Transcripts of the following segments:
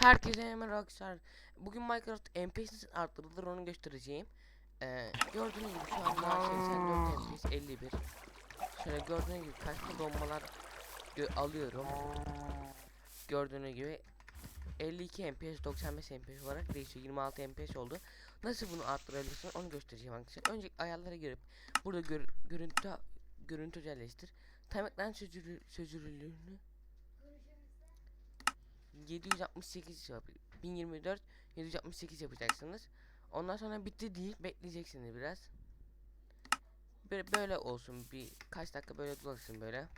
Herkese hemen arkadaşlar. Bugün Minecraft NPC'si arttırılır onu göstereceğim. Ee, gördüğünüz gibi şu anda 84 FPS 51. Şöyle gördüğünüz gibi kaçta donmalar gö- alıyorum. Gördüğünüz gibi 52 FPS 95 FPS olarak değişiyor. 26 FPS oldu. Nasıl bunu arttırabilirsin onu göstereceğim arkadaşlar. Önce ayarlara girip burada gör- görüntü görüntü özelleştir. Timeline sözcülü sözcülülüğünü 768 yap 1024 768 yapacaksınız. Ondan sonra bitti değil bekleyeceksiniz biraz. Böyle, böyle olsun bir kaç dakika böyle dolaşsın böyle.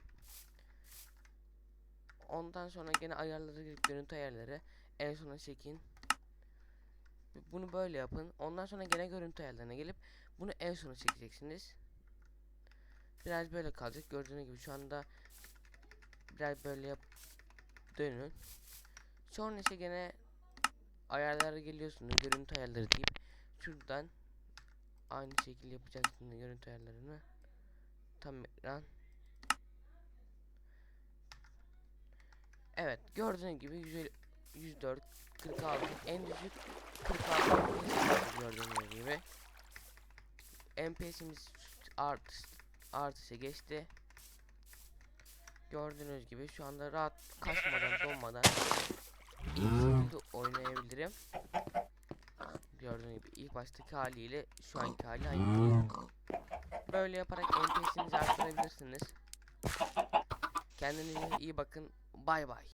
Ondan sonra gene ayarlara girip görüntü ayarları en sona çekin. Bunu böyle yapın. Ondan sonra gene görüntü ayarlarına gelip bunu en sona çekeceksiniz. Biraz böyle kalacak. Gördüğünüz gibi şu anda biraz böyle yap dönün. Sonra ise gene ayarlara geliyorsunuz. Görüntü ayarları deyip şuradan aynı şekilde yapacaksınız görüntü ayarlarını. Tam ekran. Evet gördüğünüz gibi 150 104 46 en düşük 46 FPS gördüğünüz gibi. NPS'imiz art artışa geçti. Gördüğünüz gibi şu anda rahat kasmadan donmadan şekilde oynayabilirim. Gördüğünüz gibi ilk baştaki haliyle şu anki hali aynı. Böyle yaparak NPS'inizi arttırabilirsiniz. Kendinize iyi bakın. Bay bay.